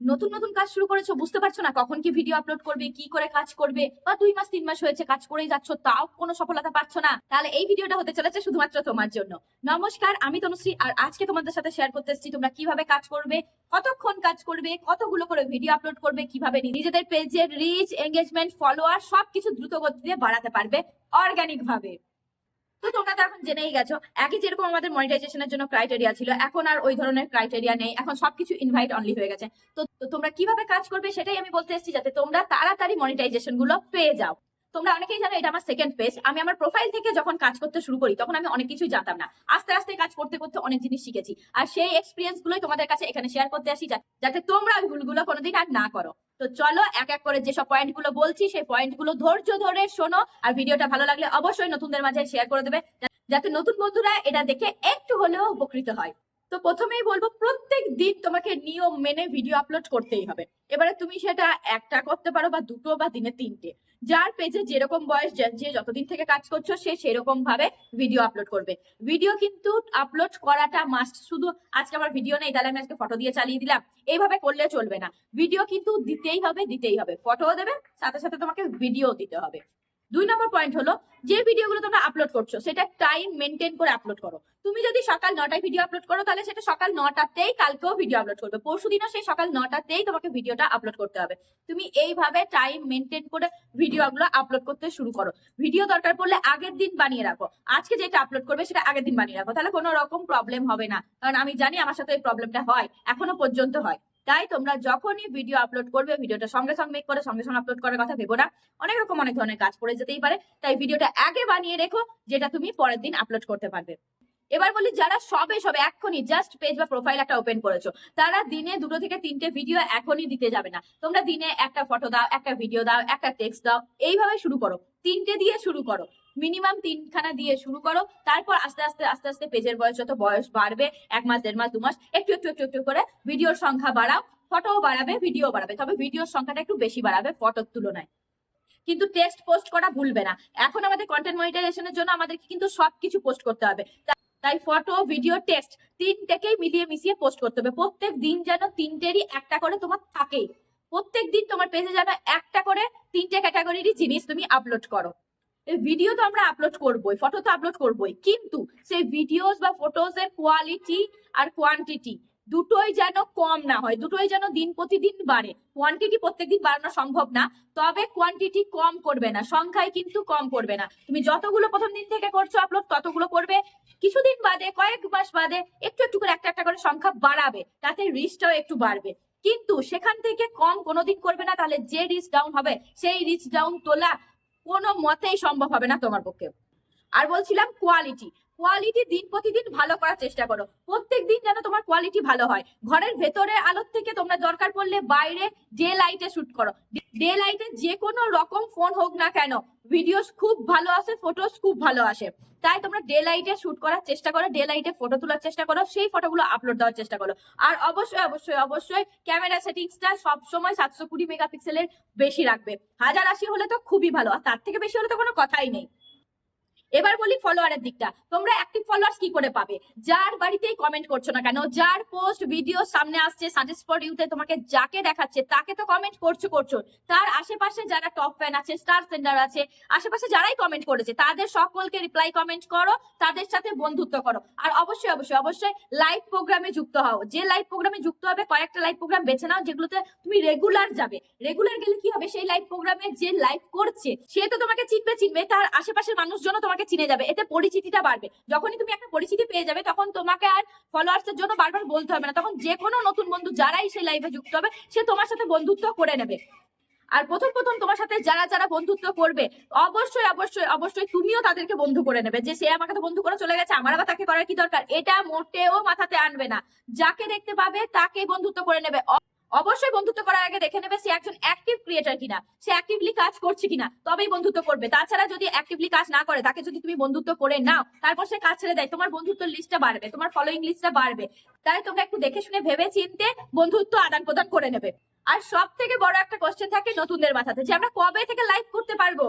নতুন নতুন কাজ শুরু করেছ, বুঝতে পারছ না কখন কি ভিডিও আপলোড করবে, কি করে কাজ করবে, বা দুই মাস, তিন মাস হয়েছে, কাজ করেই যাচ্ছ, তাও কোনো সফলতা পাচ্ছ না। তাহলে এই ভিডিওটা হতে চলেছে শুধুমাত্র তোমার জন্য। নমস্কার, আমি তনুশ্রী, আর আজকে তোমাদের সাথে শেয়ার করতে এসেছি তোমরা কীভাবে কাজ করবে, কতক্ষণ কাজ করবে, কতগুলো করে ভিডিও আপলোড করবে, কীভাবে নিজেদের পেজের রিচ এঙ্গেজমেন্ট ফলোয়ার সবকিছু দ্রুত গতিতে বাড়াতে পারবে অর্গানিক ভাবে। তো তোমরা তো এখন জেনেই গেছো, একই যেরকম আমাদের মনিটাইজেশনের জন্য ক্রাইটেরিয়া ছিল, এখন আর ওই ধরনের ক্রাইটেরিয়া নেই, এখন সবকিছু ইনভাইট অনলি হয়ে গেছে। তো তোমরা কীভাবে কাজ করবে সেটাই আমি বলতে এসেছি, যাতে তোমরা তাড়াতাড়ি মনিটাইজেশনগুলো পেয়ে যাও। তোমরা অনেকেই জানো এটা আমার সেকেন্ড পেজ আমি আমার প্রোফাইল থেকে যখন কাজ করতে শুরু করি, তখন আমি অনেক কিছুই জানতাম না। আস্তে আস্তে কাজ করতে করতে অনেক জিনিস শিখেছি। আর সেই এক্সপিরিয়েন্স গুলোই তোমাদের কাছে এখানে শেয়ার করতে আসি যাতে তোমরা ওই ভুলগুলো কোনোদিন আর না করো। তো চলো, এক এক করে যেসব পয়েন্টগুলো বলছি, সেই পয়েন্টগুলো ধৈর্য ধরে শোনো। আর ভিডিওটা ভালো লাগলে অবশ্যই নতুনদের মাঝে শেয়ার করে দেবে যাতে নতুন বন্ধুরা এটা দেখে একটু হলেও উপকৃত হয়। তো প্রথমেই বলব, প্রত্যেক দিন তোমাকে নিয়ম মেনে ভিডিও আপলোড করতেই হবে। এবারে তুমি সেটা একটা করতে পারো বা দুটো বা দিনে তিনটে। যার পেজে যেরকম বয়স যে যতদিন থেকে কাজ করছ, সে সেরকম ভাবে ভিডিও আপলোড করবে। ভিডিও কিন্তু আপলোড করাটা মাস্ট শুধু আজকে আমার ভিডিও নেই, তাহলে আমি আজকে ফটো দিয়ে চালিয়ে দিলাম। এইভাবে করলে চলবে না। ভিডিও কিন্তু দিতেই হবে দিতেই হবে। ফটোও দেবে, সাথে সাথে তোমাকে ভিডিও দিতে হবে। দুই নম্বর পয়েন্ট হলো, যে ভিডিওগুলো তোমরা আপলোড করছ, সেটা টাইম মেনটেন করে আপলোড করো। তুমি যদি সকাল নটায় ভিডিও আপলোড করো, তাহলে সেটা সকাল নটাতেই কালকেও ভিডিও আপলোড করবে। পরশু দিনও সেই সকাল নটাতেই তোমাকে ভিডিওটা আপলোড করতে হবে। তুমি এইভাবে টাইম মেনটেন করে ভিডিওগুলো আপলোড করতে শুরু করো। ভিডিও দরকার পড়লে আগের দিন বানিয়ে রাখো। আজকে যেটা আপলোড করবে, সেটা আগের দিন বানিয়ে রাখো। তাহলে কোনো রকম প্রবলেম হবে না। কারণ আমি জানি আমার সাথে এই প্রবলেমটা হয়, এখনও পর্যন্ত হয়। তাই তোমরা যখনই ভিডিও আপলোড করবে ভিডিওটা সঙ্গে সঙ্গে মেক করে, সঙ্গে সঙ্গে আপলোড করার কথা ভেবো না। অনেক রকম অনেক ধরনের কাজ পড়ে যেতেই পারে। তাই ভিডিওটা আগে বানিয়ে রেখো, যেটা তুমি পরের দিন আপলোড করতে পারবে। এবার বলি, যারা সবে সবে এখনই জাস্ট পেজ বা প্রোফাইল একটা ওপেন করেছ, তারা দিনে দুটো থেকে তিনটে ভিডিও এখনই দিতে যাবে না। তোমরা দিনে একটা ফটো দাও, একটা ভিডিও দাও, একটা টেক্সট দাও, এইভাবে শুরু করো। তিনটে দিয়ে শুরু করো। মিনিমাম তিনখানা দিয়ে শুরু করো, তারপর আস্তে আস্তে আস্তে আস্তে পেজের বয়স যত বয়স বাড়বে, এক মাস, দেড় মাস, দু মাস, একটু একটু একটু একটু করে ভিডিওর সংখ্যা বাড়াও ফটোও বাড়াবে ভিডিও বাড়াবে, তবে ভিডিওর সংখ্যাটা একটু বেশি বাড়াবে ফটোর তুলনায়। কিন্তু টেক্সট পোস্ট করা ভুলবে না। এখন আমাদের কন্টেন্ট মনিটাইজেশনের জন্য আমাদেরকে কিন্তু সবকিছু পোস্ট করতে হবে। তাই ফটো ভিডিও টেক্সট তিনটেকেই মিলিয়ে মিশিয়ে পোস্ট করতে হবে। প্রত্যেক দিন যেন তিনটেরই একটা করে তোমার থাকেই। প্রত্যেক দিন তোমার পেজে যেন একটা করে তিনটে ক্যাটাগরিরই জিনিস তুমি আপলোড করো। ভিডিও তো আমরা আপলোড করবোই ফটো তো আপলোড করবোই। কিন্তু সেই ভিডিওস বা ফটোস এর কোয়ালিটি আর কোয়ান্টিটি দুটোই যেন কম না হয়, দুটোই যেন দিন প্রতিদিন বাড়ে। কোয়ান্টিটি প্রত্যেকদিন বাড়ানো সম্ভব না, তবে কোয়ান্টিটি কম করবে না, সংখ্যায় কিন্তু কম করবে না। তুমি যতগুলো প্রথম দিন থেকে করছ আপলোড ততগুলো করবে। কিছুদিন বাদে, কয়েক মাস বাদে, একটু একটু করে একটা একটা করে সংখ্যা বাড়াবে, তাতে রিচটাও একটু বাড়বে। কিন্তু সেখান থেকে কম কোনোদিন করবে না, তাহলে যে রিচ ডাউন হবে, সেই রিচ ডাউন তোলা কোনো মতেই সম্ভব হবে না তোমার পক্ষে। আর বলছিলাম কোয়ালিটি কোয়ালিটি দিন প্রতিদিন ভালো করার চেষ্টা করো। প্রত্যেক দিন যেন তোমার কোয়ালিটি ভালো হয়। ঘরের ভেতরে আলোর থেকে তোমরা দরকার পড়লে বাইরে ডে লাইটে শুট করো। ডে লাইটে যে কোনো রকম ফোন হোক না কেন ভিডিওস খুব ভালো আসে ফটোস খুব ভালো আসে। তাই তোমরা ডে লাইটে শুট করার চেষ্টা করো ডে লাইটে ফটো তোলার চেষ্টা করো, সেই ফটোগুলো আপলোড দেওয়ার চেষ্টা করো। আর অবশ্যই অবশ্যই অবশ্যই ক্যামেরা সেটিংসটা সবসময় সাতশো কুড়ি মেগাপিক্সেলের বেশি রাখবে। হাজার আশি হলে তো খুবই ভালো, আর তার থেকে বেশি হলে তো কোনো কথাই নেই। এবার বলি ফলোয়ারের দিকটা। তোমরা অ্যাক্টিভ ফলোয়ার্স কি করে পাবে? যার বাড়িতেই কমেন্ট করছ না কেন, যার পোস্ট ভিডিও সামনে আসছে ইউতে তোমাকে যাকে দেখাচ্ছে, তাকে তো কমেন্ট করছ করছ। তার আশেপাশে যারা টপ ফ্যান আছে স্টার সেন্টার আছে, আশেপাশে যারাই কমেন্ট করেছে, তাদের সকলকে রিপ্লাই কমেন্ট করো, তাদের সাথে বন্ধুত্ব করো। আর অবশ্যই অবশ্যই অবশ্যই লাইভ প্রোগ্রামে যুক্ত হও। যে লাইভ প্রোগ্রামে যুক্ত হবে, কয়েকটা লাইভ প্রোগ্রাম বেছে নাও, যেগুলোতে তুমি রেগুলার যাবে। রেগুলার গেলে কি হবে? সেই লাইভ প্রোগ্রামে যে লাইভ করছে, সে তো তোমাকে চিনবে চিনবে। তার আশেপাশের মানুষজনও তোমাকে চিনে যাবে, এতে পরিচিতিটা বাড়বে। যখনই তুমি একটা পরিচিতি পেয়ে যাবে, তখন তোমাকে আর ফলোয়ার্স এর জন্য বারবার বলতে হবে না। তখন যে কোনো নতুন বন্ধু যারাই সেই লাইভে যুক্ত হবে, সে তোমার সাথে বন্ধুত্ব করে নেবে। আর প্রথম প্রথম তোমার সাথে যারা যারা বন্ধুত্ব করবে, অবশ্যই অবশ্যই অবশ্যই তুমিও তাদেরকে বন্ধু করে নেবে যে সে আমাকে তো বন্ধু করে চলে গেছে, আমার আবার তাকে করার কি দরকার? এটা মোটেও মাথাতে আনবে না। যাকে দেখতে পাবে, তাকে বন্ধুত্ব করে নেবে। অবশ্যই বন্ধুত্ব করার আগে দেখে নেবে সে একজন অ্যাক্টিভ ক্রিয়েটার কিনা, সে অ্যাক্টিভলি কাজ করছে কিনা, তবেই বন্ধুত্ব করবে। তাছাড়া যদি অ্যাক্টিভলি কাজ না করে, তাকে যদি তুমি বন্ধুত্ব করে নাও, তারপর সে কাজ ছেড়ে দেয়, তোমার বন্ধুত্ব লিস্টটা বাড়বে, তোমার ফলোইং লিস্টটা বাড়বে। তাই তোমরা একটু দেখে শুনে ভেবে চিনতে বন্ধুত্ব আদান প্রদান করে নেবে। আর সব থেকে বড় একটা কোশ্চেন থাকে নতুনদের মাথাতে, যে আমরা কবে থেকে লাইভ করতে পারব?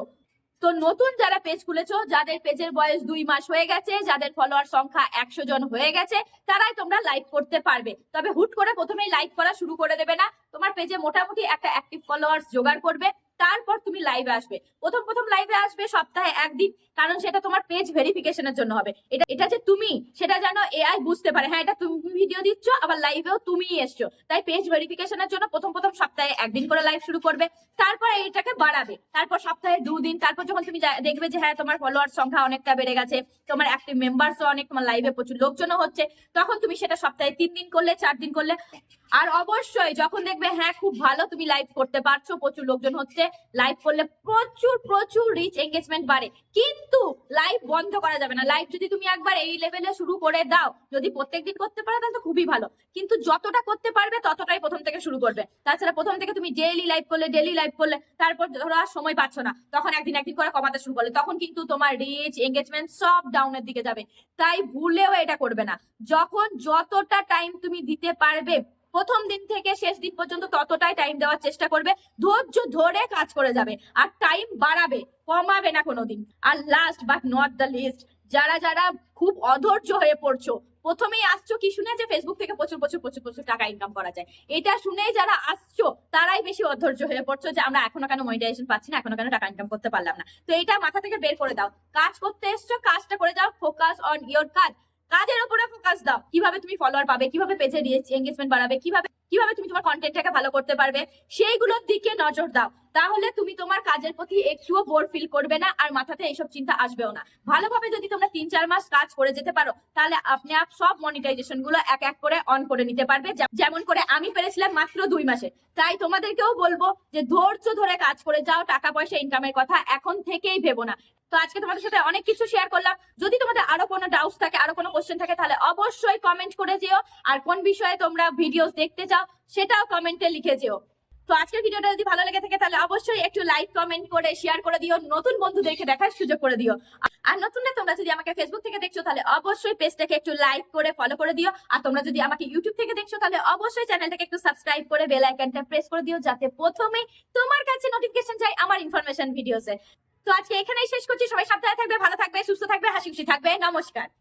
তো নতুন যারা পেজ খুলেছো, যাদের পেজের বয়স দুই মাস হয়ে গেছে, যাদের ফলোয়ার সংখ্যা একশো জন হয়ে গেছে, তারাই তোমরা লাইভ করতে পারবে। তবে হুট করে প্রথমেই লাইভ করা শুরু করে দেবে না। তোমার পেজে মোটামুটি একটা অ্যাক্টিভ ফলোয়ার্স জোগাড় করবে। তারপর তুমি লাইভে আসবে। প্রথম প্রথম লাইভে আসবে সপ্তাহে একদিন, কারণ সেটা তোমার পেজ ভেরিফিকেশনের জন্য হবে। এটা এটা যে তুমি, সেটা যেন এআই বুঝতে পারে। হ্যাঁ এটা তুমি ভিডিও দিচ্ছ, আবার লাইভেও তুমিই এসছো। তাই পেজ ভেরিফিকেশনের জন্য প্রথম প্রথম সপ্তাহে একদিন করে লাইভ শুরু করবে। তারপর এটাকে বাড়াবে। তারপর সপ্তাহে দুদিন, তারপর যখন তুমি দেখবে যে হ্যাঁ তোমার ফলোয়ার সংখ্যা অনেকটা বেড়ে গেছে, তোমার অ্যাক্টিভ মেম্বার্সও অনেক, তোমার লাইভে প্রচুর লোকজনও হচ্ছে, তখন তুমি সেটা সপ্তাহে তিন দিন করলে চার দিন করলে। আর অবশ্যই যখন দেখবে হ্যাঁ খুব ভালো তুমি লাইভ করতে পারছ, প্রচুর লোকজন হচ্ছে লাইভ করলে প্রচুর প্রচুর রিচ এঙ্গেজমেন্ট বাড়ে। কিন্তু লাইভ বন্ধ করা যাবে না। লাইভ যদি তুমি একবার এই লেভেলে শুরু করে দাও, যদি প্রত্যেকদিন করতে পারো, তাহলে তো খুবই ভালো। কিন্তু যতটা করতে পারবে, ততটাই প্রথম থেকে শুরু করবে। তাছাড়া প্রথম থেকে তুমি ডেইলি লাইভ করলে ডেইলি লাইভ করলে, তারপর ধরো আর সময় পাচ্ছ না। তখন একদিন একদিন করে কমাতে শুরু করলে, তখন কিন্তু তোমার রিচ এঙ্গেজমেন্ট সব ডাউনের দিকে যাবে। তাই ভুলেও এটা করবে না। যখন যতটা টাইম তুমি দিতে পারবে প্রথম দিন থেকে শেষ দিন পর্যন্ত ততটাই টাইম দেওয়ার চেষ্টা করবে। ধৈর্য ধরে কাজ করে যাবে আর টাইম বাড়াবে, কমাবে না কোনোদিন। আর last but not the least যারা যারা খুব অধৈর্য হয়ে পড়ছো, প্রথমেই আসছো কি শুনে যে ফেসবুক থেকে প্রচুর প্রচুর প্রচুর প্রচুর টাকা ইনকাম করা যায়। এটা শুনে যারা আসছো, তারাই বেশি অধৈর্য হয়ে পড়ছো যে আমরা এখনও কেন মনিটাইজেশন পাচ্ছি না, এখনও কেন টাকা ইনকাম করতে পারলাম না। তো এটা মাথা থেকে বের করে দাও। কাজ করতে এসছো, কাজটা করে যাও। ফোকাস অন ইয়োর কাজ। কাজের উপরে ফোকাস দাও। কীভাবে তুমি ফলোয়ার পাবে কীভাবে পেজে এঙ্গেজমেন্ট বাড়াবে কীভাবে কীভাবে তুমি তোমার কন্টেন্টটাকে ভালো করতে পারবে, সেইগুলোর দিকে নজর দাও। তাহলে তুমি তোমার কাজের প্রতি একটুও বোর ফিল করবে না আর মাথাতে এইসব চিন্তা আসবেও না। ভালোভাবে যদি তোমরা তিন চার মাস কাজ করে যেতে পারো, তাহলে আপনি আপ সব মনিটাইজেশনগুলো এক এক করে অন করে নিতে পারবে। যেমন করে আমি পেরেছিলাম মাত্র দুই মাসে। তাই তোমাদেরকেও বলব যে ধৈর্য ধরে কাজ করে যাও, টাকা পয়সা ইনকামের কথা এখন থেকেই ভেবো না। তো আজকে তোমাদের সাথে অনেক কিছু শেয়ার করলাম। যদি তোমাদের আরও কোনো ডাউট থাকে, আরও কোনো কোশ্চেন থাকে, তাহলে অবশ্যই কমেন্ট করে যেও। আর কোন বিষয়ে তোমরা ভিডিওস দেখতে চাও সেটাও কমেন্টে লিখে যেও। তো আজকের ভিডিওটা যদি ভালো লেগে থাকে তাহলে অবশ্যই একটু লাইক কমেন্ট করে শেয়ার করে দিও, নতুন বন্ধুদেরকে দেখার সুযোগ করে দিও। আর নতুন না, তোমরা যদি আমাকে ফেসবুক থেকে দেখছ তাহলে অবশ্যই পেজটাকে একটু লাইক করে ফলো করে দিও। আর তোমরা যদি আমাকে ইউটিউব থেকে দেখছ তাহলে অবশ্যই চ্যানেলটাকে একটু সাবস্ক্রাইব করে বেল আইকনটা প্রেস করে দিও যাতে প্রথমেই তোমার কাছে নোটিফিকেশন যায় আমার ইনফরমেশন ভিডিওসে তো আজকে এখানেই শেষ করছি। সবাই সাবধানে থাকবে, ভালো থাকবে, সুস্থ থাকবে, হাসি খুশি থাকবে। নমস্কার।